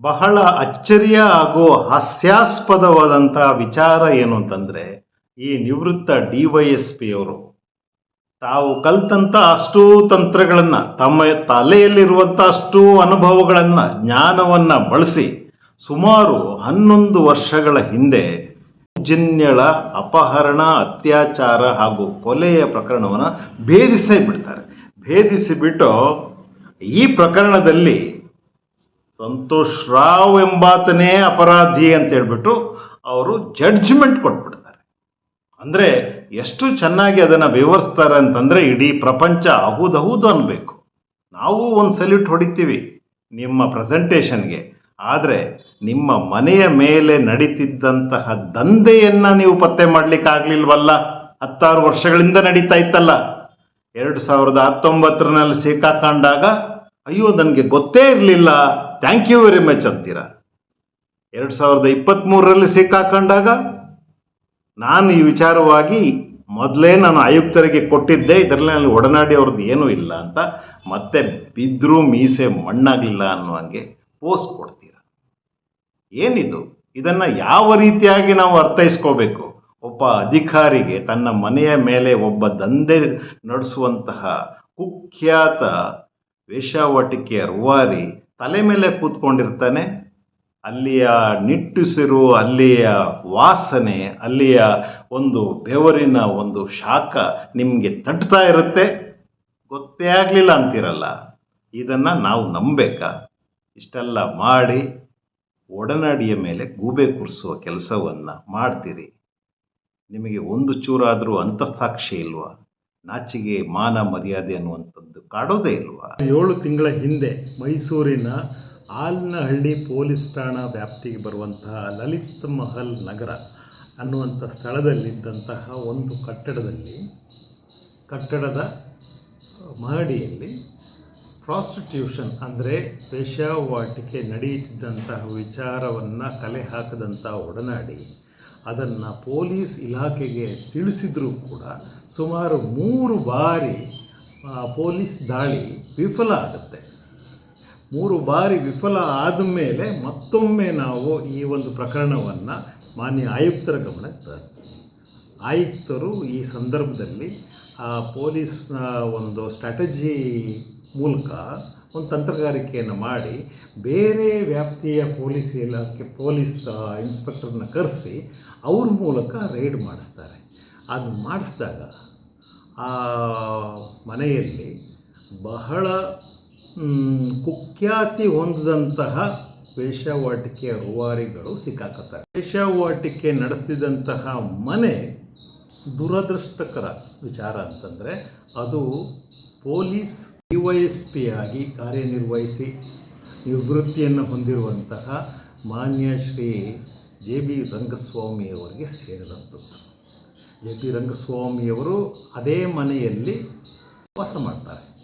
ಬಹಳ ಅಚ್ಚರಿಯ ಹಾಗೂ ಹಾಸ್ಯಾಸ್ಪದವಾದಂತಹ ವಿಚಾರ ಏನು ಅಂತಂದರೆ, ಈ ನಿವೃತ್ತ ಡಿ ವೈ ಎಸ್ ಪಿ ಅವರು ತಾವು ಕಲ್ತಂಥ ಅಷ್ಟೂ ತಂತ್ರಗಳನ್ನು, ತಮ್ಮ ತಲೆಯಲ್ಲಿರುವಂಥ ಅಷ್ಟೂ ಅನುಭವಗಳನ್ನು, ಜ್ಞಾನವನ್ನು ಬಳಸಿ ಸುಮಾರು ಹನ್ನೊಂದು ವರ್ಷಗಳ ಹಿಂದೆ ಜನ್ಯಳ ಅಪಹರಣ, ಅತ್ಯಾಚಾರ ಹಾಗೂ ಕೊಲೆಯ ಪ್ರಕರಣವನ್ನು ಭೇದಿಸೇ ಬಿಡ್ತಾರೆ. ಭೇದಿಸಿಬಿಟ್ಟು ಈ ಪ್ರಕರಣದಲ್ಲಿ ಸಂತೋಷ್ ರಾವ್ ಎಂಬಾತನೇ ಅಪರಾಧಿ ಅಂತ ಹೇಳ್ಬಿಟ್ಟು ಅವರು ಜಡ್ಜ್ಮೆಂಟ್ ಕೊಟ್ಬಿಡ್ತಾರೆ. ಅಂದರೆ ಎಷ್ಟು ಚೆನ್ನಾಗಿ ಅದನ್ನು ವಿವರಿಸ್ತಾರೆ ಅಂತಂದರೆ ಇಡೀ ಪ್ರಪಂಚ ಅಹುದಹುದು ಅನ್ನಬೇಕು ನಾವು ಒಂದು ಸಲ್ಯೂಟ್ ಹೊಡಿತೀವಿ ನಿಮ್ಮ ಪ್ರೆಸೆಂಟೇಷನ್ಗೆ ಆದರೆ ನಿಮ್ಮ ಮನೆಯ ಮೇಲೆ ನಡೀತಿದ್ದಂತಹ ದಂಧೆಯನ್ನು ನೀವು ಪತ್ತೆ ಮಾಡಲಿಕ್ಕಾಗಲಿಲ್ವಲ್ಲ ಹತ್ತಾರು ವರ್ಷಗಳಿಂದ ನಡೀತಾ ಇತ್ತಲ್ಲ. ಎರಡು ಸಾವಿರದ ಹತ್ತೊಂಬತ್ತರಲ್ಲಿ ಸಿಕ್ಕಾಕೊಂಡಾಗ, ಅಯ್ಯೋ, ನನಗೆ ಗೊತ್ತೇ ಇರಲಿಲ್ಲ. ಥ್ಯಾಂಕ್ ಯು ವೆರಿ ಮಚ್ ಅಂತೀರಾ? ಎರಡು ಸಾವಿರದ ಇಪ್ಪತ್ತ್ಮೂರರಲ್ಲಿ ಸಿಕ್ಕಾಕೊಂಡಾಗ ನಾನು ಈ ವಿಚಾರವಾಗಿ ಮೊದಲೇ ನಾನು ಆಯುಕ್ತರಿಗೆ ಕೊಟ್ಟಿದ್ದೆ, ಇದರಲ್ಲಿ ನನಗೆ ಒಡನಾಡಿ ಅವ್ರದ್ದು ಏನೂ ಇಲ್ಲ ಅಂತ ಮತ್ತೆ ಬಿದ್ದರೂ ಮೀಸೆ ಮಣ್ಣಾಗಲಿಲ್ಲ ಅನ್ನುವಂಗೆ ಪೋಸ್ಟ್ ಕೊಡ್ತೀರ? ಏನಿದು? ಇದನ್ನು ಯಾವ ರೀತಿಯಾಗಿ ನಾವು ಅರ್ಥೈಸ್ಕೋಬೇಕು? ಒಬ್ಬ ಅಧಿಕಾರಿಗೆ ತನ್ನ ಮನೆಯ ಮೇಲೆ ಒಬ್ಬ ದಂಧೆ ನಡೆಸುವಂತಹ ಕುಖ್ಯಾತ ವೇಷಾವಟಿಕೆಯ ರೂವಾರಿ ತಲೆ ಮೇಲೆ ಕೂತ್ಕೊಂಡಿರ್ತಾನೆ, ಅಲ್ಲಿಯ ನಿಟ್ಟುಸಿರು, ಅಲ್ಲಿಯ ವಾಸನೆ, ಅಲ್ಲಿಯ ಒಂದು ಬೆವರಿನ ಒಂದು ಶಾಖ ನಿಮಗೆ ತಟ್ತಾ ಇರುತ್ತೆ. ಗೊತ್ತೇ ಆಗಲಿಲ್ಲ ಅಂತಿರಲ್ಲ, ಇದನ್ನು ನಾವು ನಂಬೇಕಾ? ಇಷ್ಟೆಲ್ಲ ಮಾಡಿ ಒಡನಾಡಿಯ ಮೇಲೆ ಗೂಬೆ ಕೂರಿಸುವ ಕೆಲಸವನ್ನು ಮಾಡ್ತೀರಿ. ನಿಮಗೆ ಒಂದು ಚೂರಾದರೂ ಅಂತಸ್ತಾಕ್ಷಿ ಇಲ್ವಾ? ನಾಚಿಗೆ ಮಾನ ಮರ್ಯಾದೆ ಅನ್ನುವಂಥದ್ದು ಕಾಡೋದೇ ಇಲ್ವಾ? ಏಳು ತಿಂಗಳ ಹಿಂದೆ ಮೈಸೂರಿನ ಆಲ್ನಹಳ್ಳಿ ಪೊಲೀಸ್ ಠಾಣಾ ವ್ಯಾಪ್ತಿಗೆ ಬರುವಂತಹ ಲಲಿತ್ ಮಹಲ್ ನಗರ ಅನ್ನುವಂಥ ಸ್ಥಳದಲ್ಲಿದ್ದಂತಹ ಒಂದು ಕಟ್ಟಡದಲ್ಲಿ, ಕಟ್ಟಡದ ಮಹಡಿಯಲ್ಲಿ ಪ್ರಾಸ್ಟಿಟ್ಯೂಷನ್ ಅಂದರೆ ವೇಶ್ಯಾವಾಟಿಕೆ ನಡೆಯುತ್ತಿದ್ದಂತಹ ವಿಚಾರವನ್ನು ಕಲೆ ಹಾಕದಂಥ ಒಡನಾಡಿ ಅದನ್ನು ಪೊಲೀಸ್ ಇಲಾಖೆಗೆ ತಿಳಿಸಿದರೂ ಕೂಡ ಸುಮಾರು ಮೂರು ಬಾರಿ ಪೊಲೀಸ್ ದಾಳಿ ವಿಫಲ ಆಗುತ್ತೆ. ಮೂರು ಬಾರಿ ವಿಫಲ ಆದ ಮೇಲೆ ಮತ್ತೊಮ್ಮೆ ನಾವು ಈ ಒಂದು ಪ್ರಕರಣವನ್ನು ಮಾನ್ಯ ಆಯುಕ್ತರ ಗಮನಕ್ಕೆ ತರ್ತೀವಿ. ಆಯುಕ್ತರು ಈ ಸಂದರ್ಭದಲ್ಲಿ, ಆ, ಪೊಲೀಸ್ನ ಒಂದು ಸ್ಟ್ರಾಟಜಿ ಮೂಲಕ ಒಂದು ತಂತ್ರಗಾರಿಕೆಯನ್ನು ಮಾಡಿ ಬೇರೆ ವ್ಯಾಪ್ತಿಯ ಪೊಲೀಸ್ ಇಲಾಖೆ, ಪೊಲೀಸ್ ಇನ್ಸ್ಪೆಕ್ಟರ್ನ ಕರೆಸಿ ಅವ್ರ ಮೂಲಕ ರೈಡ್ ಮಾಡಿಸ್ತಾರೆ. ಅದು ಮಾಡಿಸಿದಾಗ ಆ ಮನೆಯಲ್ಲಿ ಬಹಳ ಕುಖ್ಯಾತಿ ಹೊಂದಿದಂತಹ ವೇಷವಾಟಿಕೆ ರೂವಾರಿಗಳು ಸಿಕ್ಕಾಕತ್ತಾರೆ. ವೇಷವಾಟಿಕೆ ನಡೆಸ್ತಿದ್ದಂತಹ ಮನೆ ದುರದೃಷ್ಟಕರ ವಿಚಾರ ಅಂತಂದರೆ ಅದು police D Y S P ಆಗಿ ಕಾರ್ಯನಿರ್ವಹಿಸಿ ನಿವೃತ್ತಿಯನ್ನು ಹೊಂದಿರುವಂತಹ ಮಾನ್ಯ ಶ್ರೀ ಜೆ ಬಿ ರಂಗಸ್ವಾಮಿಯವರಿಗೆ ಸೇರಿದಂಥದ್ದು. ಜೆ ಬಿ ರಂಗಸ್ವಾಮಿಯವರು ಅದೇ ಮನೆಯಲ್ಲಿ ವಾಸ ಮಾಡ್ತಾರೆ.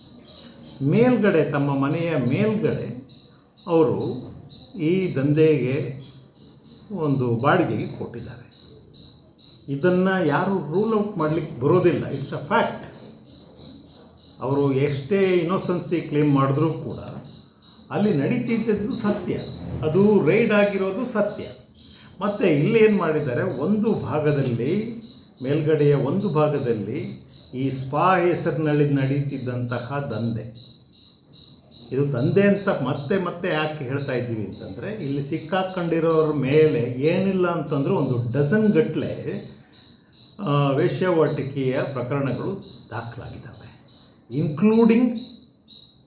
ಮೇಲ್ಗಡೆ, ತಮ್ಮ ಮನೆಯ ಮೇಲ್ಗಡೆ ಅವರು ಈ ದಂಧೆಗೆ ಒಂದು ಬಾಡಿಗೆಗೆ ಕೊಟ್ಟಿದ್ದಾರೆ. ಇದನ್ನು ಯಾರು ರೂಲ್ ಔಟ್ ಮಾಡಲಿಕ್ಕೆ ಬರೋದಿಲ್ಲ. ಇಟ್ಸ್ ಅ ಫ್ಯಾಕ್ಟ್ ಅವರು ಎಷ್ಟೇ ಇನ್ನೋಸೆನ್ಸಿ ಕ್ಲೇಮ್ ಮಾಡಿದ್ರೂ ಕೂಡ ಅಲ್ಲಿ ನಡೀತಿದ್ದದ್ದು ಸತ್ಯ. ಅದು ರೈಡ್ ಆಗಿರೋದು ಸತ್ಯ. ಮತ್ತು ಇಲ್ಲೇನು ಮಾಡಿದ್ದಾರೆ? ಒಂದು ಭಾಗದಲ್ಲಿ, ಮೇಲ್ಗಡೆಯ ಒಂದು ಭಾಗದಲ್ಲಿ ಈ ಸ್ಪಾ ಹೆಸರಿನಲ್ಲಿ ನಡೀತಿದ್ದಂತಹ ದಂಧೆ. ಇದು ದಂಧೆ ಅಂತ ಮತ್ತೆ ಮತ್ತೆ ಯಾಕೆ ಹೇಳ್ತಾ ಇದ್ದೀವಿ ಅಂತಂದರೆ, ಇಲ್ಲಿ ಸಿಕ್ಕಾಕ್ಕೊಂಡಿರೋರ ಮೇಲೆ ಏನಿಲ್ಲ ಅಂತಂದರೂ ಒಂದು ಡಜನ್ ಗಟ್ಟಲೆ ವೇಶ್ಯಾವಾಟಿಕೆಯ ಪ್ರಕರಣಗಳು ದಾಖಲಾಗಿದ್ದಾವೆ. ಇನ್ಕ್ಲೂಡಿಂಗ್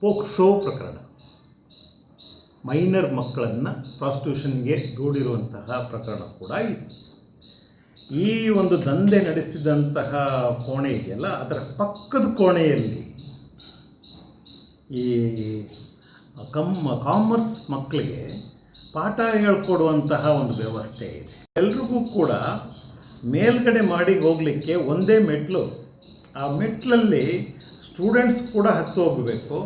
ಪೋಕ್ಸೋ ಪ್ರಕರಣ. ಮೈನರ್ ಮಕ್ಕಳನ್ನು ಪ್ರಾಸ್ಟಿಟ್ಯೂಷನ್ಗೆ ದೂಡಿರುವಂತಹ ಪ್ರಕರಣ ಕೂಡ ಇದೆ ಈ ಒಂದು ದಂಧೆ ನಡೆಸ್ತಿದ್ದಂತಹ ಕೋಣೆ ಇದೆಯಲ್ಲ, ಅದರ ಪಕ್ಕದ ಕೋಣೆಯಲ್ಲಿ ಈ ಕಮ್, ಕಾಮರ್ಸ್ ಮಕ್ಕಳಿಗೆ ಪಾಠ ಹೇಳ್ಕೊಡುವಂತಹ ಒಂದು ವ್ಯವಸ್ಥೆ ಇದೆ. ಎಲ್ರಿಗೂ ಕೂಡ ಮೇಲ್ಗಡೆ ಮಾಡಿ ಹೋಗಲಿಕ್ಕೆ ಒಂದೇ ಮೆಟ್ಲು, ಆ ಮೆಟ್ಲಲ್ಲಿ ಸ್ಟೂಡೆಂಟ್ಸ್ ಕೂಡ ಹತ್ತು ಹೋಗಬೇಕು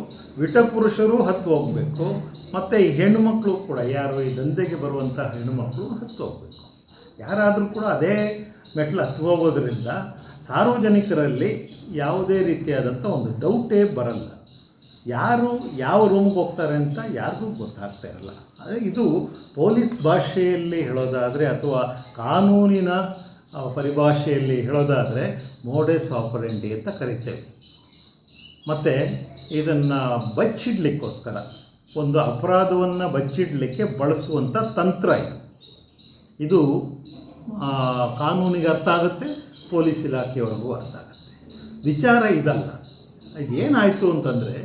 ವಿಟ ಪುರುಷರು ಹತ್ತು ಹೋಗಬೇಕು, ಮತ್ತು ಈ ಹೆಣ್ಣುಮಕ್ಕಳು ಕೂಡ ಯಾರು ಈ ದಂಧೆಗೆ ಬರುವಂಥ ಹೆಣ್ಣುಮಕ್ಕಳು ಹತ್ತು ಹೋಗಬೇಕು. ಯಾರಾದರೂ ಕೂಡ ಅದೇ ಮೆಟ್ಲು ಹತ್ತು ಹೋಗೋದ್ರಿಂದ ಸಾರ್ವಜನಿಕರಲ್ಲಿ ಯಾವುದೇ ರೀತಿಯಾದಂಥ ಒಂದು ಡೌಟೇ ಬರಲ್ಲ. ಯಾರು ಯಾವ ರೂಮ್ಗೆ ಹೋಗ್ತಾರೆ ಅಂತ ಯಾರಿಗೂ ಗೊತ್ತಾಗ್ತಾ ಇರಲ್ಲ. ಅದೇ ಇದು ಪೊಲೀಸ್ ಭಾಷೆಯಲ್ಲಿ ಹೇಳೋದಾದರೆ ಅಥವಾ ಕಾನೂನಿನ ಪರಿಭಾಷೆಯಲ್ಲಿ ಹೇಳೋದಾದರೆ ಮೋಡೆಸ್ ಆಪರೆಂಡಿ ಅಂತ ಕರಿತೇವೆ. ಮತ್ತು ಇದನ್ನು ಬಚ್ಚಿಡ್ಲಿಕ್ಕೋಸ್ಕರ, ಒಂದು ಅಪರಾಧವನ್ನು ಬಚ್ಚಿಡಲಿಕ್ಕೆ ಬಳಸುವಂಥ ತಂತ್ರ ಇದು. ಇದು ಕಾನೂನಿಗೆ ಅರ್ಥ ಆಗುತ್ತೆ, ಪೊಲೀಸ್ ಇಲಾಖೆಯವ್ರಿಗೂ ಅರ್ಥ ಆಗುತ್ತೆ. ವಿಚಾರ ಇದಲ್ಲ. ಏನಾಯಿತು ಅಂತಂದರೆ,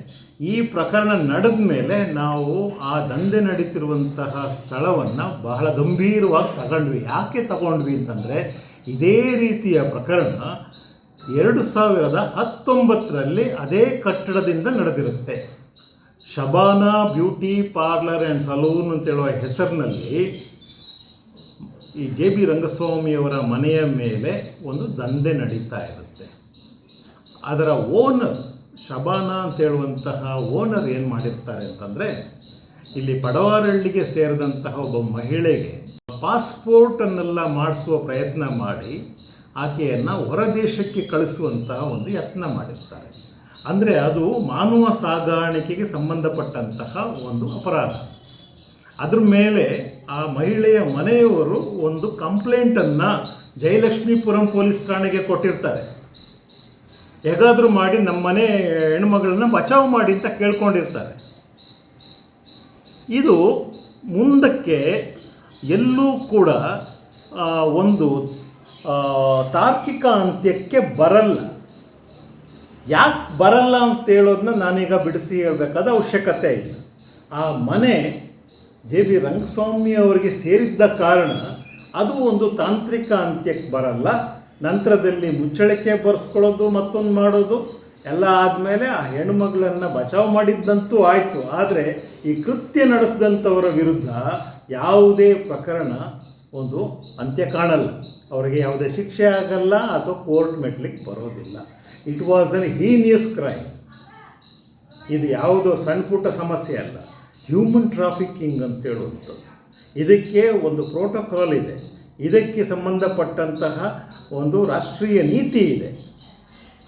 ಈ ಪ್ರಕರಣ ನಡೆದ ಮೇಲೆ ನಾವು ಆ ದಂಧೆ ನಡೀತಿರುವಂತಹ ಸ್ಥಳವನ್ನು ಬಹಳ ಗಂಭೀರವಾಗಿ ತಗೊಂಡ್ವಿ ಯಾಕೆ ತಗೊಂಡ್ವಿ ಅಂತಂದರೆ, ಇದೇ ರೀತಿಯ ಪ್ರಕರಣ ಎರಡು ಸಾವಿರದ ಹತ್ತೊಂಬತ್ತರಲ್ಲಿ ಅದೇ ಕಟ್ಟಡದಿಂದ ನಡೆದಿರುತ್ತೆ. Shabana beauty parlour and salon ಅಂತ ಹೇಳುವ ಹೆಸರಿನಲ್ಲಿ ಈ ಜೆ ಬಿ ರಂಗಸ್ವಾಮಿಯವರ ಮನೆಯ ಮೇಲೆ ಒಂದು ದಂಧೆ ನಡೀತಾ ಇರುತ್ತೆ. ಅದರ ಓನರ್, ಶಬಾನಾ ಅಂತ ಹೇಳುವಂತಹ ಓನರ್ ಏನು ಮಾಡಿರ್ತಾರೆ ಅಂತಂದರೆ, ಇಲ್ಲಿ ಪಡವಾರಳ್ಳಿಗೆ ಸೇರಿದಂತಹ ಒಬ್ಬ ಮಹಿಳೆಗೆ ಪಾಸ್ಪೋರ್ಟನ್ನೆಲ್ಲ ಮಾಡಿಸುವ ಪ್ರಯತ್ನ ಮಾಡಿ ಆಕೆಯನ್ನು ಹೊರದೇಶಕ್ಕೆ ಕಳಿಸುವಂತಹ ಒಂದು ಯತ್ನ ಮಾಡಿರ್ತಾರೆ. ಅಂದರೆ ಅದು ಮಾನವ ಸಾಗಾಣಿಕೆಗೆ ಸಂಬಂಧಪಟ್ಟಂತಹ ಒಂದು ಅಪರಾಧ. ಅದ್ರ ಮೇಲೆ ಆ ಮಹಿಳೆಯ ಮನೆಯವರು ಒಂದು ಕಂಪ್ಲೇಂಟನ್ನು ಜಯಲಕ್ಷ್ಮೀಪುರಂ ಪೊಲೀಸ್ ಠಾಣೆಗೆ ಕೊಟ್ಟಿರ್ತಾರೆ. ಹೇಗಾದರೂ ಮಾಡಿ ನಮ್ಮ ಮನೆ ಹೆಣ್ಮಗಳನ್ನ ಬಚಾವ್ ಮಾಡಿ ಅಂತ ಕೇಳ್ಕೊಂಡಿರ್ತಾರೆ. ಇದು ಮುಂದಕ್ಕೆ ಎಲ್ಲೂ ಕೂಡ ಒಂದು ತಾರ್ಕಿಕ ಅಂತ್ಯಕ್ಕೆ ಬರಲ್ಲ. ಯಾಕೆ ಬರಲ್ಲ ಅಂತ ಹೇಳೋದನ್ನ ನಾನೀಗ ಬಿಡಿಸಿ ಹೇಳಬೇಕಾದ ಅವಶ್ಯಕತೆ ಇಲ್ಲ. ಆ ಮನೆ ಜೆ ಬಿ ರಂಗಸ್ವಾಮಿ ಅವರಿಗೆ ಸೇರಿದ್ದ ಕಾರಣ ಅದು ಒಂದು ತಾಂತ್ರಿಕ ಅಂತ್ಯಕ್ಕೆ ಬರಲ್ಲ. ನಂತರದಲ್ಲಿ ಮುಚ್ಚಳಿಕೆ ಬರೆಸ್ಕೊಳ್ಳೋದು, ಮತ್ತೊಂದು ಮಾಡೋದು, ಎಲ್ಲ ಆದಮೇಲೆ ಆ ಹೆಣ್ಣುಮಗಳನ್ನು ಬಚಾವ್ ಮಾಡಿದ್ದಂತೂ ಆಯಿತು. ಆದರೆ ಈ ಕೃತ್ಯ ನಡೆಸಿದಂಥವರ ವಿರುದ್ಧ ಯಾವುದೇ ಪ್ರಕರಣ ಒಂದು ಅಂತ್ಯ ಕಾಣಲ್ಲ. ಅವರಿಗೆ ಯಾವುದೇ ಶಿಕ್ಷೆ ಆಗಲ್ಲ ಅಥವಾ ಕೋರ್ಟ್ ಮೆಟ್ಲಿಕ್ಕೆ ಬರೋದಿಲ್ಲ. It was an heinous crime ಇದು ಯಾವುದೋ ಸಣ್ಣ ಪುಟ್ಟ ಸಮಸ್ಯೆ ಅಲ್ಲ. ಹ್ಯೂಮನ್ ಟ್ರಾಫಿಕಿಂಗ್ ಅಂತ ಹೇಳುವಂಥದ್ದು. ಇದಕ್ಕೆ ಒಂದು ಪ್ರೋಟೋಕಾಲ್ ಇದೆ. ಇದಕ್ಕೆ ಸಂಬಂಧಪಟ್ಟಂತಹ ಒಂದು ರಾಷ್ಟ್ರೀಯ ನೀತಿ ಇದೆ.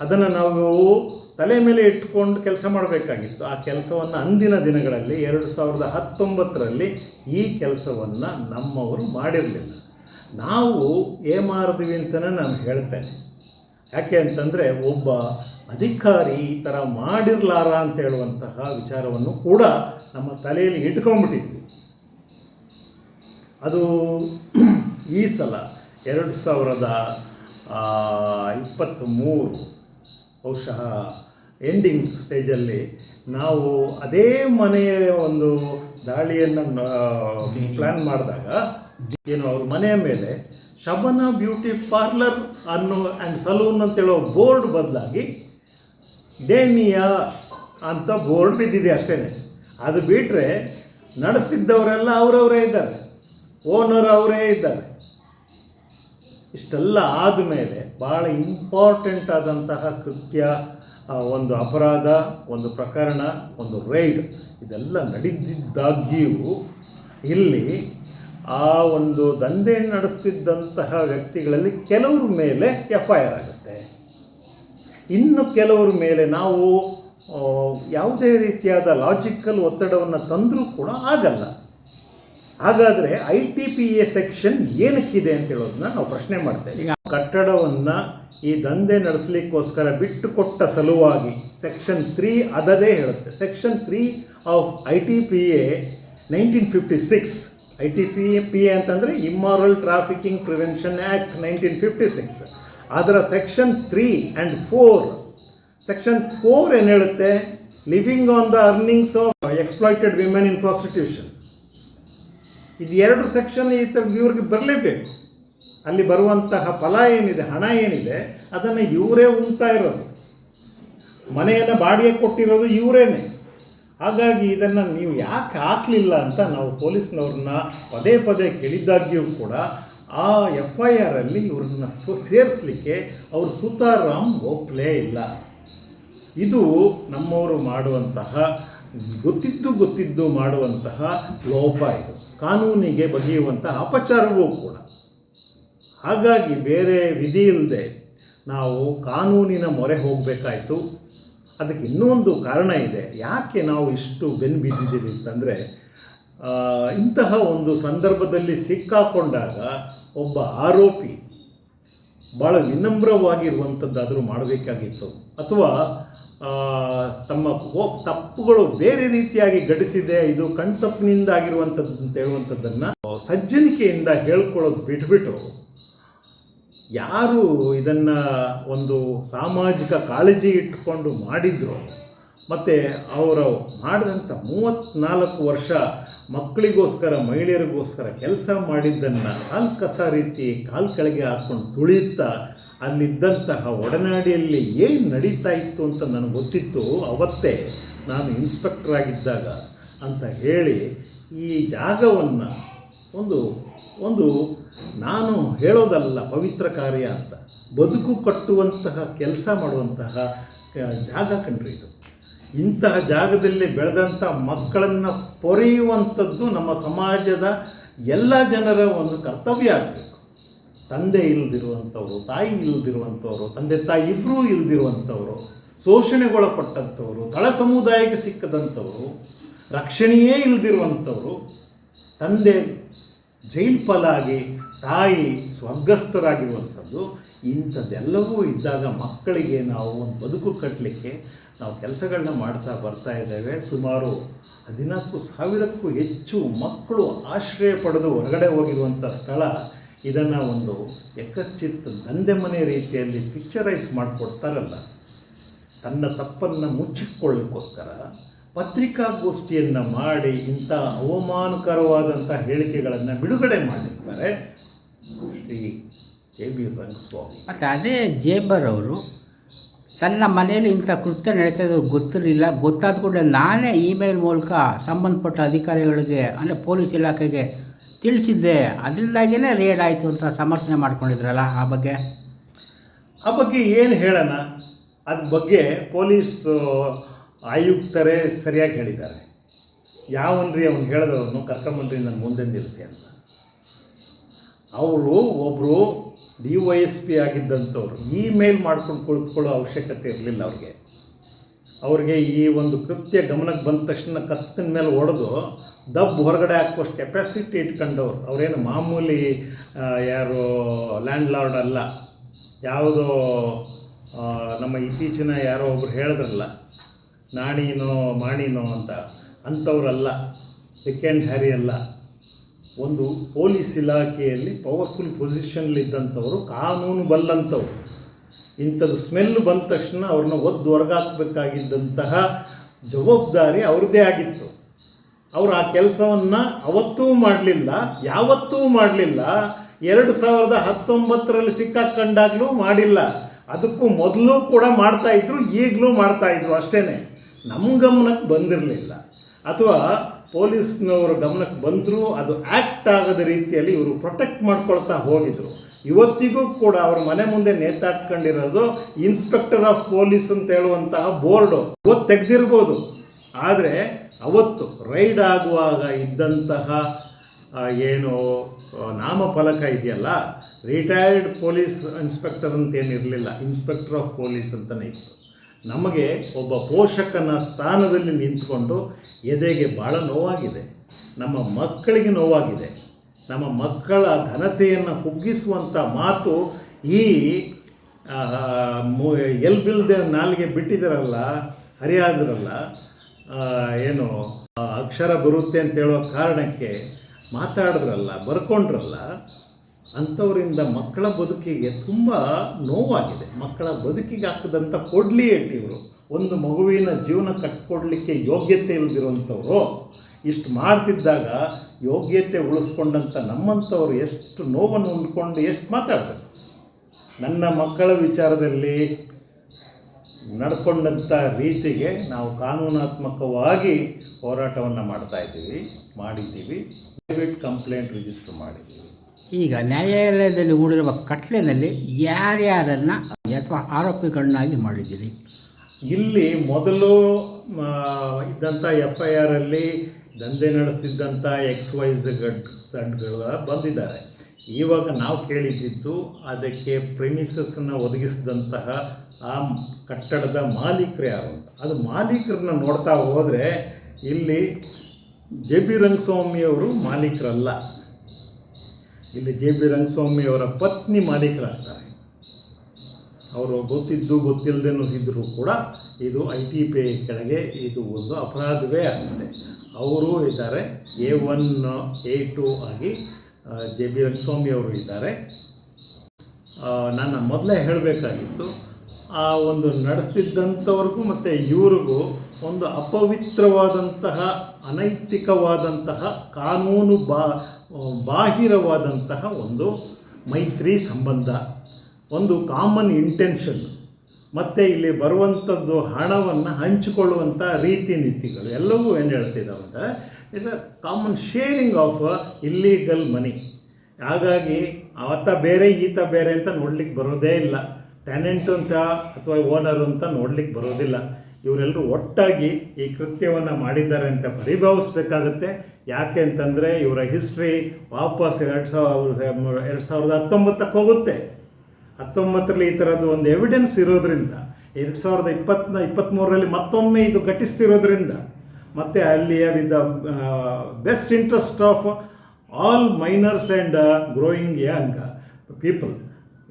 ಅದನ್ನು ನಾವು ತಲೆ ಮೇಲೆ ಇಟ್ಕೊಂಡು ಕೆಲಸ ಮಾಡಬೇಕಾಗಿತ್ತು. ಆ ಕೆಲಸವನ್ನು ಅಂದಿನ ದಿನಗಳಲ್ಲಿ ಎರಡು ಸಾವಿರದ ಹತ್ತೊಂಬತ್ತರಲ್ಲಿ ಈ ಕೆಲಸವನ್ನು ನಮ್ಮವರು ಮಾಡಿರಲಿಲ್ಲ. ನಾವು ಏಮಾರಿದ್ವಿ ಅಂತಲೇ ನಾನು ಹೇಳ್ತೇನೆ. ಯಾಕೆ ಅಂತಂದರೆ ಒಬ್ಬ ಅಧಿಕಾರಿ ಈ ಥರ ಮಾಡಿರಲಾರ ಅಂತ ಹೇಳುವಂತಹ ವಿಚಾರವನ್ನು ಕೂಡ ನಮ್ಮ ತಲೆಯಲ್ಲಿ ಇಟ್ಕೊಂಡ್ಬಿಟ್ಟಿದ್ವಿ. ಅದು ಈ ಸಲ ಎರಡು ಸಾವಿರದ ಇಪ್ಪತ್ತ್ಮೂರು ಬಹುಶಃ ಎಂಡಿಂಗ್ ಸ್ಟೇಜಲ್ಲಿ ನಾವು ಅದೇ ಮನೆಯ ಒಂದು ದಾಳಿಯನ್ನು ಪ್ಲ್ಯಾನ್ ಮಾಡಿದಾಗ ಏನು, ಅವ್ರ ಮನೆಯ ಮೇಲೆ ಶಬನ ಬ್ಯೂಟಿ ಪಾರ್ಲರ್ ಅನ್ನೋ ಆ್ಯಂಡ್ ಸಲೂನ್ ಅಂತೇಳೋ ಬೋರ್ಡ್ ಬದಲಾಗಿ ಡೇನಿಯಾ ಅಂತ ಬೋರ್ಡ್ ಬಿದ್ದಿದೆ ಅಷ್ಟೇ ಅದು ಬಿಟ್ಟರೆ ನಡೆಸ್ತಿದ್ದವರೆಲ್ಲ ಅವರವರೇ ಇದ್ದಾರೆ. ಓನರ್ ಅವರೇ ಇದ್ದಾರೆ. ಇಷ್ಟೆಲ್ಲ ಆದಮೇಲೆ ಭಾಳ ಇಂಪಾರ್ಟೆಂಟ್ ಆದಂತಹ ಕೃತ್ಯ ಒಂದು ಅಪರಾಧ, ಒಂದು ಪ್ರಕರಣ, ಒಂದು ರೈಡ್, ಇದೆಲ್ಲ ನಡೆದಿದ್ದಾಗ್ಯೂ ಇಲ್ಲಿ ಆ ಒಂದು ದಂಧೆಯನ್ನು ನಡೆಸ್ತಿದ್ದಂತಹ ವ್ಯಕ್ತಿಗಳಲ್ಲಿ ಕೆಲವ್ರ ಮೇಲೆ ಎಫ್ ಐ ಆರ್ ಆಗುತ್ತೆ. ಇನ್ನು ಕೆಲವ್ರ ಮೇಲೆ ನಾವು ಯಾವುದೇ ರೀತಿಯಾದ ಲಾಜಿಕಲ್ ಒತ್ತಡವನ್ನು ತಂದರೂ ಕೂಡ ಆಗಲ್ಲ. ಹಾಗಾದರೆ I T P A section ಏನಕ್ಕಿದೆ ಅಂತ ಹೇಳೋದನ್ನ ನಾವು ಪ್ರಶ್ನೆ ಮಾಡ್ತೇವೆ ಈಗ ಕಟ್ಟಡವನ್ನು ಈ ದಂಧೆ ನಡೆಸಲಿಕ್ಕೋಸ್ಕರ ಬಿಟ್ಟು ಕೊಟ್ಟ ಸಲುವಾಗಿ ಸೆಕ್ಷನ್ ತ್ರೀ ಅದದೇ ಹೇಳುತ್ತೆ. Section three of I T P A nineteen fifty six I T A P A ಅಂತಂದರೆ immoral trafficking prevention act nineteen fifty six ಅದರ section three and four section four ಏನು ಹೇಳುತ್ತೆ? Living on the earnings of exploited women in prostitution ಇದು ಎರಡು section ಈ ಇವ್ರಿಗೆ ಬರಲೇಬೇಕು. ಅಲ್ಲಿ ಬರುವಂತಹ ಫಲ ಏನಿದೆ, ಹಣ ಏನಿದೆ, ಅದನ್ನು ಇವರೇ ಉಣ್ತಾ ಇರೋದು. ಮನೆಯನ್ನು ಬಾಡಿಗೆ ಕೊಟ್ಟಿರೋದು ಇವರೇನೆ. ಹಾಗಾಗಿ ಇದನ್ನು ನೀವು ಯಾಕೆ ಹಾಕಲಿಲ್ಲ ಅಂತ ನಾವು ಪೊಲೀಸ್ನವ್ರನ್ನ ಪದೇ ಪದೇ ಕೇಳಿದ್ದಾಗ್ಯೂ ಕೂಡ ಆ ಎಫ್ ಐ ಆರಲ್ಲಿ ಇವ್ರನ್ನ ಸೇರಿಸಲಿಕ್ಕೆ ಅವರು ಸುತಾರಾಮ್ ಒಪ್ಪಲೇ ಇಲ್ಲ. ಇದು ನಮ್ಮವರು ಮಾಡುವಂತಹ, ಗೊತ್ತಿದ್ದು ಗೊತ್ತಿದ್ದು ಮಾಡುವಂತಹ ಲೋಪ ಇದು. ಕಾನೂನಿಗೆ ಬಗೆಯುವಂತಹ ಅಪಚಾರವೂ ಕೂಡ. ಹಾಗಾಗಿ ಬೇರೆ ವಿಧಿ ಇಲ್ಲದೆ ನಾವು ಕಾನೂನಿನ ಮೊರೆ ಹೋಗಬೇಕಾಯಿತು. ಅದಕ್ಕೆ ಇನ್ನೂ ಒಂದು ಕಾರಣ ಇದೆ. ಯಾಕೆ ನಾವು ಇಷ್ಟು ಬೆನ್ನು ಬಿದ್ದಿದ್ದೀವಿ ಅಂತಂದರೆ ಇಂತಹ ಒಂದು ಸಂದರ್ಭದಲ್ಲಿ ಸಿಕ್ಕಾಕೊಂಡಾಗ ಒಬ್ಬ ಆರೋಪಿ ಭಾಳ ವಿನಮ್ರವಾಗಿರುವಂಥದ್ದಾದರೂ ಮಾಡಬೇಕಾಗಿತ್ತು. ಅಥವಾ ತಮ್ಮ ತಪ್ಪುಗಳು ಬೇರೆ ರೀತಿಯಾಗಿ ಘಟಿಸಿದೆ, ಇದು ಕಣ್ತಪ್ಪಿನಿಂದ ಆಗಿರುವಂಥದ್ದು ಅಂತ ಹೇಳುವಂಥದ್ದನ್ನು ಸಜ್ಜನಿಕೆಯಿಂದ ಹೇಳ್ಕೊಳ್ಳೋದು ಬಿಟ್ಬಿಟ್ಟು ಯಾರು ಇದನ್ನು ಒಂದು ಸಾಮಾಜಿಕ ಕಾಳಜಿ ಇಟ್ಟುಕೊಂಡು ಮಾಡಿದ್ರು, ಮತ್ತು ಅವರು ಮಾಡಿದಂಥ ಮೂವತ್ತ್ನಾಲ್ಕು ವರ್ಷ ಮಕ್ಕಳಿಗೋಸ್ಕರ, ಮಹಿಳೆಯರಿಗೋಸ್ಕರ ಕೆಲಸ ಮಾಡಿದ್ದನ್ನು ಕಾಲು ಕಸ ರೀತಿ ಕಾಲು ಕೆಳಗೆ ಹಾಕ್ಕೊಂಡು ತುಳಿಯುತ್ತಾ ಅಲ್ಲಿದ್ದಂತಹ ಒಡನಾಡಿಯಲ್ಲಿ ಏನು ನಡೀತಾ ಇತ್ತು ಅಂತ ನನಗೆ ಗೊತ್ತಿತ್ತು. ಅವತ್ತೇ ನಾನು ಇನ್ಸ್ಪೆಕ್ಟರ್ ಆಗಿದ್ದಾಗ ಅಂತ ಹೇಳಿ ಈ ಜಾಗವನ್ನು ಒಂದು ಒಂದು ನಾನು ಹೇಳೋದಲ್ಲ ಪವಿತ್ರ ಕಾರ್ಯ ಅಂತ. ಬದುಕು ಕಟ್ಟುವಂತಹ, ಕೆಲಸ ಮಾಡುವಂತಹ ಜಾಗ ಕಂಡ್ರಿ ಇದು. ಇಂತಹ ಜಾಗದಲ್ಲಿ ಬೆಳೆದಂಥ ಮಕ್ಕಳನ್ನು ಪೊರೆಯುವಂಥದ್ದು ನಮ್ಮ ಸಮಾಜದ ಎಲ್ಲ ಜನರ ಒಂದು ಕರ್ತವ್ಯ ಆಗಬೇಕು. ತಂದೆ ಇಲ್ಲದಿರುವಂಥವ್ರು ತಾಯಿ ಇಲ್ಲದಿರುವಂಥವ್ರು ತಂದೆ ತಾಯಿ ಇಬ್ಬರೂ ಇಲ್ಲದಿರುವಂಥವ್ರು ಶೋಷಣೆಗೊಳಪಟ್ಟಂಥವ್ರು ತಳ ಸಮುದಾಯಕ್ಕೆ ಸಿಕ್ಕದಂಥವ್ರು, ರಕ್ಷಣೆಯೇ ಇಲ್ಲದಿರುವಂಥವ್ರು ತಂದೆ ಜೈಲ್ ಪಾಲಾಗಿ ತಾಯಿ ಸ್ವರ್ಗಸ್ಥರಾಗಿರುವಂಥದ್ದು, ಇಂಥದ್ದೆಲ್ಲವೂ ಇದ್ದಾಗ ಮಕ್ಕಳಿಗೆ ನಾವು ಒಂದು ಬದುಕು ಕಟ್ಟಲಿಕ್ಕೆ ನಾವು ಕೆಲಸಗಳನ್ನ ಮಾಡ್ತಾ ಬರ್ತಾ ಇದ್ದೇವೆ. ಸುಮಾರು ಹದಿನಾಲ್ಕು ಸಾವಿರಕ್ಕೂ ಹೆಚ್ಚು ಮಕ್ಕಳು ಆಶ್ರಯ ಪಡೆದು ಹೊರಗಡೆ ಹೋಗಿರುವಂಥ ಸ್ಥಳ. ಇದನ್ನು ಒಂದು ಎಕ್ಕಚ್ಚಿತ್ತ ದಂಧೆ ಮನೆ ರೀತಿಯಲ್ಲಿ ಪಿಕ್ಚರೈಸ್ ಮಾಡಿಕೊಡ್ತಾರಲ್ಲ. ತನ್ನ ತಪ್ಪನ್ನು ಮುಚ್ಚಿಕೊಳ್ಳಿಕ್ಕೋಸ್ಕರ ಪತ್ರಿಕಾಗೋಷ್ಠಿಯನ್ನು ಮಾಡಿ ಇಂಥ ಅವಮಾನಕರವಾದಂಥ ಹೇಳಿಕೆಗಳನ್ನು ಬಿಡುಗಡೆ ಮಾಡಿರ್ತಾರೆ ಶ್ರೀ ಜೆ ಬಿ ರಂಗಸ್ವಾಮಿ. ಮತ್ತು ಅದೇ ಜೇಬರ್ ಅವರು ತನ್ನ ಮನೆಯಲ್ಲಿ ಇಂಥ ಕೃತ್ಯ ನಡೀತಾ ಇರೋದು ಗೊತ್ತಿರಲಿಲ್ಲ. ಗೊತ್ತಾದ ಕೂಡಲೇ ನಾನೇ ಇಮೇಲ್ ಮೂಲಕ ಸಂಬಂಧಪಟ್ಟ ಅಧಿಕಾರಿಗಳಿಗೆ ಅಂದರೆ ಪೊಲೀಸ್ ಇಲಾಖೆಗೆ ತಿಳಿಸಿದ್ದೆ. ಅದರಿಂದಾಗಿಯೇ ರೇಡ್ ಆಯಿತು ಅಂತ ಸಮರ್ಥನೆ ಮಾಡ್ಕೊಂಡಿದ್ರಲ್ಲ ಆ ಬಗ್ಗೆ? ಆ ಬಗ್ಗೆ ಏನು ಹೇಳೋಣ? ಅದ್ರ ಬಗ್ಗೆ ಪೊಲೀಸ್ ಆಯುಕ್ತರೇ ಸರಿಯಾಗಿ ಹೇಳಿದ್ದಾರೆ. ಯಾವನ್ರಿ ಅವನು ಹೇಳಿದವನು ಕರ್ಕೊಂಬಂದ್ರಿ ನನ್ನ ಮುಂದೆ ನಿಲ್ಲಿಸಿ ಅಂತ. ಅವರು ಒಬ್ಬರು ಡಿ ವೈ ಎಸ್ ಪಿ ಆಗಿದ್ದಂಥವ್ರು ಇಮೇಲ್ ಮಾಡ್ಕೊಂಡು ಕುಳಿತುಕೊಳ್ಳೋ ಅವಶ್ಯಕತೆ ಇರಲಿಲ್ಲ ಅವ್ರಿಗೆ. ಅವ್ರಿಗೆ ಈ ಒಂದು ಕೃತ್ಯ ಗಮನಕ್ಕೆ ಬಂದ ತಕ್ಷಣ ಕತ್ತಿನ ಮೇಲೆ ಹೊಡೆದು ದಬ್ಬು ಹೊರಗಡೆ ಹಾಕುವಷ್ಟು ಕೆಪಾಸಿಟಿ ಇಟ್ಕೊಂಡವ್ರು. ಅವರೇನು ಮಾಮೂಲಿ ಯಾರು ಲ್ಯಾಂಡ್ ಲಾರ್ಡ್ ಅಲ್ಲ. ಯಾವುದೋ ನಮ್ಮ ಇತ್ತೀಚಿನ ಯಾರೋ ಒಬ್ರು ಹೇಳಿದ್ರಲ್ಲ ನಾಣಿನೋ ಮಾಣಿನೋ ಅಂತ ಅಂಥವರಲ್ಲ ಸೆಕೆಂಡ್ ಹ್ಯಾರಿ ಅಲ್ಲ. ಒಂದು ಪೊಲೀಸ್ ಇಲಾಖೆಯಲ್ಲಿ ಪವರ್ಫುಲ್ ಪೊಸಿಷನ್ಲಿದ್ದಂಥವರು ಕಾನೂನು ಬಲ್ಲಂಥವ್ರು. ಇಂಥದ್ದು ಸ್ಮೆಲ್ ಬಂದ ತಕ್ಷಣ ಅವ್ರನ್ನ ಒದ್ದು ಹೊರಗಾಕಬೇಕಾಗಿದ್ದಂತಹ ಜವಾಬ್ದಾರಿ ಅವ್ರದ್ದೇ ಆಗಿತ್ತು. ಅವರು ಆ ಕೆಲಸವನ್ನು ಅವತ್ತೂ ಮಾಡಲಿಲ್ಲ, ಯಾವತ್ತೂ ಮಾಡಲಿಲ್ಲ. ಎರಡು ಸಾವಿರದ ಹತ್ತೊಂಬತ್ತರಲ್ಲಿ ಸಿಕ್ಕಾಕೊಂಡಾಗಲೂ ಮಾಡಿಲ್ಲ. ಅದಕ್ಕೂ ಮೊದಲು ಕೂಡ ಮಾಡ್ತಾ ಇದ್ರು, ಈಗಲೂ ಮಾಡ್ತಾಯಿದ್ರು ಅಷ್ಟೇ ನಮ್ಮ ಗಮನಕ್ಕೆ ಬಂದಿರಲಿಲ್ಲ. ಅಥವಾ ಪೊಲೀಸ್ನವರ ಗಮನಕ್ಕೆ ಬಂದರೂ ಅದು ಆ್ಯಕ್ಟ್ ಆಗದ ರೀತಿಯಲ್ಲಿ ಇವರು ಪ್ರೊಟೆಕ್ಟ್ ಮಾಡ್ಕೊಳ್ತಾ ಹೋಗಿದ್ರು. ಇವತ್ತಿಗೂ ಕೂಡ ಅವ್ರ ಮನೆ ಮುಂದೆ ನೇತಾಡ್ಕೊಂಡಿರೋದು ಇನ್ಸ್ಪೆಕ್ಟರ್ ಆಫ್ ಪೊಲೀಸ್ ಅಂತ ಹೇಳುವಂತಹ ಬೋರ್ಡು ಇವತ್ತು ತೆಗೆದಿರ್ಬೋದು. ಆದರೆ ಅವತ್ತು ರೈಡ್ ಆಗುವಾಗ ಇದ್ದಂತಹ ಏನು ನಾಮಫಲಕ ಇದೆಯಲ್ಲ ರಿಟೈರ್ಡ್ ಪೊಲೀಸ್ ಇನ್ಸ್ಪೆಕ್ಟರ್ ಅಂತ ಏನಿರಲಿಲ್ಲ. ಇನ್ಸ್ಪೆಕ್ಟರ್ ಆಫ್ ಪೊಲೀಸ್ ಅಂತಲೇ ಇತ್ತು. ನಮಗೆ ಒಬ್ಬ ಪೋಷಕನ ಸ್ಥಾನದಲ್ಲಿ ನಿಂತ್ಕೊಂಡು ಎದೆಗೆ ಭಾಳ ನೋವಾಗಿದೆ. ನಮ್ಮ ಮಕ್ಕಳಿಗೆ ನೋವಾಗಿದೆ. ನಮ್ಮ ಮಕ್ಕಳ ಘನತೆಯನ್ನು ಕುಗ್ಗಿಸುವಂಥ ಮಾತು ಈ ಎಲ್ ಎಲ್ಬಿಲ್ದೆ ನಾಲಿಗೆ ಬಿಟ್ಟಿದ್ದಾರಲ್ಲ ಹರಿಯಾದ್ರಲ್ಲ ಏನು ಅಕ್ಷರ ಬರುತ್ತೆ ಅಂತ ಹೇಳೋ ಕಾರಣಕ್ಕೆ ಮಾತಾಡಿದ್ರಲ್ಲ, ಬರ್ಕೊಂಡ್ರಲ್ಲ ಅಂಥವರಿಂದ ಮಕ್ಕಳ ಬದುಕಿಗೆ ತುಂಬ ನೋವಾಗಿದೆ. ಮಕ್ಕಳ ಬದುಕಿಗೆ ಹಾಕಿದಂಥ ಕೊಡ್ಲಿ ಇವರು. ಒಂದು ಮಗುವಿನ ಜೀವನ ಕಟ್ಕೊಡ್ಲಿಕ್ಕೆ ಯೋಗ್ಯತೆ ಇಲ್ಲದಿರುವಂಥವ್ರು ಇಷ್ಟು ಮಾಡ್ತಿದ್ದಾಗ ಯೋಗ್ಯತೆ ಉಳಿಸ್ಕೊಂಡಂಥ ನಮ್ಮಂಥವ್ರು ಎಷ್ಟು ನೋವನ್ನು ಉಂಡ್ಕೊಂಡು ಎಷ್ಟು ಮಾತಾಡಬೇಕು? ನನ್ನ ಮಕ್ಕಳ ವಿಚಾರದಲ್ಲಿ ನಡ್ಕೊಂಡಂಥ ರೀತಿಗೆ ನಾವು ಕಾನೂನಾತ್ಮಕವಾಗಿ ಹೋರಾಟವನ್ನು ಮಾಡ್ತಾ ಇದ್ದೀವಿ, ಮಾಡಿದ್ದೀವಿ. ಪ್ರೈವೇಟ್ ಕಂಪ್ಲೇಂಟ್ ರಿಜಿಸ್ಟರ್ ಮಾಡಿದ್ದೀವಿ. ಈಗ ನ್ಯಾಯಾಲಯದಲ್ಲಿ ಹೂಡಿರುವ ಕಟ್ಲೆನಲ್ಲಿ ಯಾರ್ಯಾರನ್ನು ಅಥವಾ ಆರೋಪಿಗಳನ್ನಾಗಿ ಮಾಡಿದ್ದೀರಿ? ಇಲ್ಲಿ ಮೊದಲು ಇದ್ದಂಥ ಎಫ್ ಐ ಆರಲ್ಲಿ ದಂಧೆ ನಡೆಸ್ತಿದ್ದಂಥ ಎಕ್ಸ್ ವೈಸ್ ಗಡ್ ತಂಡಗಳ ಬಂದಿದ್ದಾರೆ. ಇವಾಗ ನಾವು ಕೇಳಿದ್ದಿದ್ದು ಅದಕ್ಕೆ ಪ್ರೆಮಿಸಸ್ನ ಒದಗಿಸಿದಂತಹ ಆ ಕಟ್ಟಡದ ಮಾಲೀಕರು ಯಾರು ಅಂತ. ಅದು ಮಾಲೀಕರನ್ನ ನೋಡ್ತಾ ಹೋದರೆ ಇಲ್ಲಿ ಜೆ ಬಿ ರಂಗಸ್ವಾಮಿಯವರು ಮಾಲೀಕರಲ್ಲ. ಇಲ್ಲಿ ಜೆ ಬಿ ರಂಗಸ್ವಾಮಿಯವರ ಪತ್ನಿ ಮಾಲೀಕರಾಗ್ತಾರೆ. ಅವರು ಗೊತ್ತಿದ್ದು ಗೊತ್ತಿಲ್ಲದೇನೂ ಇದ್ದರೂ ಕೂಡ ಇದು ಐ ಟಿ ಪಿ ಕೆಳಗೆ ಇದು ಒಂದು ಅಪರಾಧವೇ ಆಗಿದೆ. ಅವರು ಇದ್ದಾರೆ. ಎ ಒನ್, ಎ ಟು ಆಗಿ ಜೆ ಬಿ ರಂಗಸ್ವಾಮಿ ಅವರು ಇದ್ದಾರೆ. ನಾನು ಮೊದಲೇ ಹೇಳಬೇಕಾಗಿತ್ತು, ಆ ಒಂದು ನಡೆಸ್ತಿದ್ದಂಥವ್ರಿಗೂ ಮತ್ತು ಇವ್ರಿಗೂ ಒಂದು ಅಪವಿತ್ರವಾದಂತಹ, ಅನೈತಿಕವಾದಂತಹ, ಕಾನೂನು ಬಾ, ಬಾಹಿರವಾದಂತಹ ಒಂದು ಮೈತ್ರಿ ಸಂಬಂಧ, ಒಂದು ಕಾಮನ್ ಇಂಟೆನ್ಷನ್ ಮತ್ತು ಇಲ್ಲಿ ಬರುವಂಥದ್ದು ಹಣವನ್ನು ಹಂಚಿಕೊಳ್ಳುವಂಥ ರೀತಿ ನೀತಿಗಳು ಎಲ್ಲವೂ ಏನು ಹೇಳ್ತಿದ್ದಾವೆ ಅಂದರೆ it's a common sharing of illegal money ಹಾಗಾಗಿ ಆತ ಬೇರೆ, ಈತ ಬೇರೆ ಅಂತ ನೋಡ್ಲಿಕ್ಕೆ ಬರೋದೇ ಇಲ್ಲ. ಟ್ಯಾಲೆಂಟ್ ಅಂತ ಅಥವಾ ಓನರ್ ಅಂತ ನೋಡ್ಲಿಕ್ಕೆ ಬರೋದಿಲ್ಲ. ಇವರೆಲ್ಲರೂ ಒಟ್ಟಾಗಿ ಈ ಕೃತ್ಯವನ್ನು ಮಾಡಿದ್ದಾರೆ ಅಂತ ಪರಿಭಾವಿಸ್ಬೇಕಾಗತ್ತೆ. ಯಾಕೆ ಅಂತಂದರೆ ಇವರ ಹಿಸ್ಟ್ರಿ ವಾಪಸ್ ಎರಡು ಸಾವಿರದ ಎರಡು ಸಾವಿರದ ಹತ್ತೊಂಬತ್ತಕ್ಕೆ ಹೋಗುತ್ತೆ. ಹತ್ತೊಂಬತ್ತರಲ್ಲಿ ಈ ಥರದ್ದು ಒಂದು ಎವಿಡೆನ್ಸ್ ಇರೋದ್ರಿಂದ, ಎರಡು ಸಾವಿರದ ಇಪ್ಪತ್ತ ಇಪ್ಪತ್ತ್ಮೂರರಲ್ಲಿ ಮತ್ತೊಮ್ಮೆ ಇದು ಘಟಿಸ್ತಿರೋದ್ರಿಂದ, ಮತ್ತು ಅಲ್ಲಿಯ with best interest of all minors and growing young people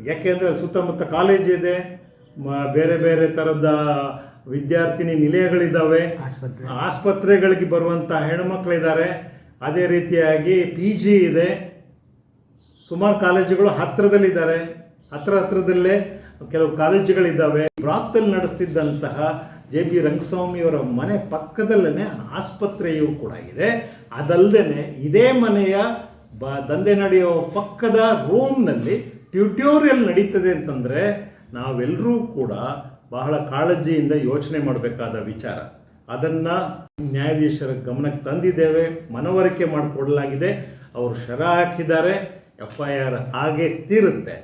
ಯಾಕೆಂದರೆ ಸುತ್ತಮುತ್ತ ಕಾಲೇಜ್ ಇದೆ ಬೇರೆ ಬೇರೆ ಥರದ ವಿದ್ಯಾರ್ಥಿನಿ ನಿಲಯಗಳಿದ್ದಾವೆ. ಆಸ್ಪತ್ರೆ. ಆಸ್ಪತ್ರೆಗಳಿಗೆ ಬರುವಂಥ ಹೆಣ್ಮಕ್ಳಿದ್ದಾರೆ. ಅದೇ ರೀತಿಯಾಗಿ ಪಿ ಜಿ ಇದೆ. ಸುಮಾರು ಕಾಲೇಜುಗಳು ಹತ್ತಿರದಲ್ಲಿದ್ದಾರೆ ಹತ್ರ ಹತ್ರದಲ್ಲೇ ಕೆಲವು ಕಾಲೇಜುಗಳಿದ್ದಾವೆ. ಬ್ರಾಕ್ದಲ್ಲಿ ನಡೆಸ್ತಿದ್ದಂತಹ ಜೆ ಬಿ ರಂಗಸ್ವಾಮಿಯವರ ಮನೆ ಪಕ್ಕದಲ್ಲೇ ಆಸ್ಪತ್ರೆಯೂ ಕೂಡ ಇದೆ. ಅದಲ್ಲದೆ ಇದೇ ಮನೆಯ ಬ ದಂಧೆ ನಡೆಯುವ ಪಕ್ಕದ ರೂಮ್ನಲ್ಲಿ ಟ್ಯೂಟೋರಿಯಲ್ ನಡೀತದೆ ಅಂತಂದರೆ ನಾವೆಲ್ಲರೂ ಕೂಡ ಬಹಳ ಕಾಳಜಿಯಿಂದ ಯೋಚನೆ ಮಾಡಬೇಕಾದ ವಿಚಾರ. ಅದನ್ನು ನ್ಯಾಯಾಧೀಶರ ಗಮನಕ್ಕೆ ತಂದಿದ್ದೇವೆ, ಮನವರಿಕೆ ಮಾಡಿಕೊಡಲಾಗಿದೆ, ಅವರು ಶರ ಹಾಕಿದ್ದಾರೆ ಎಫ್ ಐ ಆರ್ ಹಾಗೆ ತೀರುತ್ತೆ.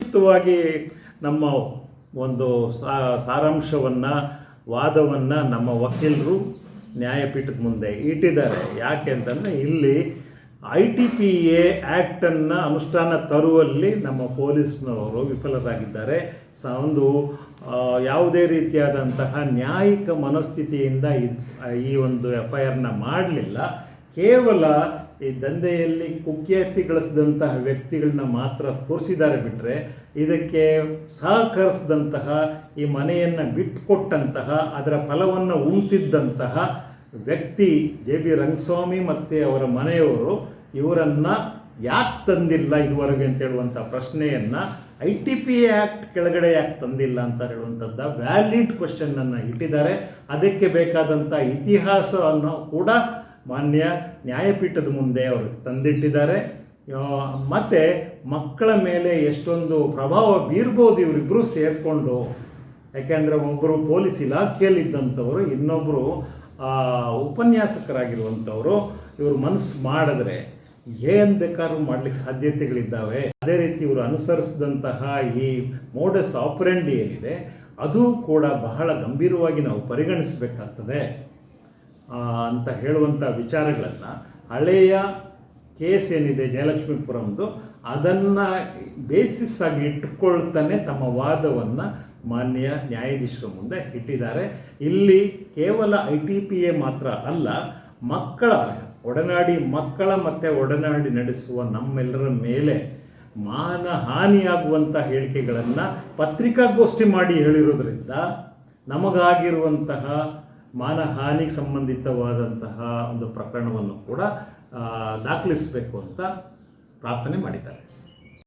ಮುಖ್ಯವಾಗಿ ನಮ್ಮ ಒಂದು ಸಾರಾಂಶವನ್ನು, ವಾದವನ್ನು ನಮ್ಮ ವಕೀಲರು ನ್ಯಾಯಪೀಠದ ಮುಂದೆ ಇಟ್ಟಿದ್ದಾರೆ. ಯಾಕೆ ಅಂತಂದರೆ ಇಲ್ಲಿ ಐ ಟಿ ಪಿ ಎ ಆ್ಯಕ್ಟನ್ನು ಅನುಷ್ಠಾನ ತರುವಲ್ಲಿ ನಮ್ಮ ಪೊಲೀಸ್ನವರು ವಿಫಲರಾಗಿದ್ದಾರೆ. ಸ ಒಂದು ಯಾವುದೇ ರೀತಿಯಾದಂತಹ ನ್ಯಾಯಿಕ ಮನಸ್ಥಿತಿಯಿಂದ ಈ ಒಂದು ಎಫ್ ಐ ಆರ್ನ ಮಾಡಲಿಲ್ಲ. ಕೇವಲ ಈ ದಂಧೆಯಲ್ಲಿ ಕುಖ್ಯಾತಿ ಗಳಿಸಿದಂತಹ ವ್ಯಕ್ತಿಗಳನ್ನ ಮಾತ್ರ ತೋರಿಸಿದ್ದಾರೆ ಬಿಟ್ಟರೆ ಇದಕ್ಕೆ ಸಹಕರಿಸಿದಂತಹ ಈ ಮನೆಯನ್ನು ಬಿಟ್ಟುಕೊಟ್ಟಂತಹ ಅದರ ಫಲವನ್ನು ಉಳ್ತಿದ್ದಂತಹ ವ್ಯಕ್ತಿ ಜೆ ಬಿ ರಂಗಸ್ವಾಮಿ ಮತ್ತು ಅವರ ಮನೆಯವರು ಇವರನ್ನು ಯಾಕೆ ತಂದಿಲ್ಲ ಇದುವರೆಗೆ ಅಂತ ಹೇಳುವಂಥ ಪ್ರಶ್ನೆಯನ್ನು ಐ ಟಿ ಪಿ ಆ್ಯಕ್ಟ್ ಕೆಳಗಡೆ ಯಾಕೆ ತಂದಿಲ್ಲ ಅಂತ ಹೇಳುವಂಥದ್ದ ವ್ಯಾಲಿಡ್ ಕ್ವಶನನ್ನು ಇಟ್ಟಿದ್ದಾರೆ. ಅದಕ್ಕೆ ಬೇಕಾದಂಥ ಇತಿಹಾಸವನ್ನು ಕೂಡ ಮಾನ್ಯ ನ್ಯಾಯಪೀಠದ ಮುಂದೆ ಅವರು ತಂದಿಟ್ಟಿದ್ದಾರೆ. ಮತ್ತು ಮಕ್ಕಳ ಮೇಲೆ ಎಷ್ಟೊಂದು ಪ್ರಭಾವ ಬೀರ್ಬೋದು ಇವರಿಬ್ಬರು ಸೇರಿಕೊಂಡು. ಯಾಕೆಂದರೆ ಒಬ್ಬರು ಪೊಲೀಸ್ ಇಲಾಖೆಯಲ್ಲಿದ್ದಂಥವರು ಇನ್ನೊಬ್ಬರು ಉಪನ್ಯಾಸಕರಾಗಿರುವಂಥವರು. ಇವರು ಮನಸ್ಸು ಮಾಡಿದ್ರೆ ಏನು ಬೇಕಾದ್ರೂ ಮಾಡ್ಲಿಕ್ಕೆ ಸಾಧ್ಯತೆಗಳಿದ್ದಾವೆ. ಅದೇ ರೀತಿ ಇವರು ಅನುಸರಿಸಿದಂತಹ ಈ ಮೋಡಸ್ ಆಪರೆಂಡಿ ಏನಿದೆ, ಅದು ಕೂಡ ಬಹಳ ಗಂಭೀರವಾಗಿ ನಾವು ಪರಿಗಣಿಸಬೇಕಾಗ್ತದೆ. ಅಂತ ಹೇಳುವಂಥ ವಿಚಾರಗಳನ್ನು ಹಳೆಯ ಕೇಸ್ ಏನಿದೆ ಜಯಲಕ್ಷ್ಮೀಪುರಂದು, ಅದನ್ನು ಬೇಸಿಸ್ ಆಗಿ ಇಟ್ಟುಕೊಳ್ತಾನೆ ತಮ್ಮ ವಾದವನ್ನು ಮಾನ್ಯ ನ್ಯಾಯಾಧೀಶರ ಮುಂದೆ ಇಟ್ಟಿದ್ದಾರೆ. ಇಲ್ಲಿ ಕೇವಲ ಐ ಟಿ ಪಿ ಎ ಮಾತ್ರ ಅಲ್ಲ, ಮಕ್ಕಳ ಒಡನಾಡಿ ಮಕ್ಕಳ ಮತ್ತು ಒಡನಾಡಿ ನಡೆಸುವ ನಮ್ಮೆಲ್ಲರ ಮೇಲೆ ಮಾನ ಹಾನಿಯಾಗುವಂಥ ಹೇಳಿಕೆಗಳನ್ನು ಪತ್ರಿಕಾಗೋಷ್ಠಿ ಮಾಡಿ ಹೇಳಿರೋದ್ರಿಂದ ನಮಗಾಗಿರುವಂತಹ ಮಾನಹಾನಿಗೆ ಸಂಬಂಧಿತವಾದಂತಹ ಒಂದು ಪ್ರಕರಣವನ್ನು ಕೂಡ ದಾಖಲಿಸಬೇಕು ಅಂತ ಪ್ರಾರ್ಥನೆ ಮಾಡಿದ್ದಾರೆ.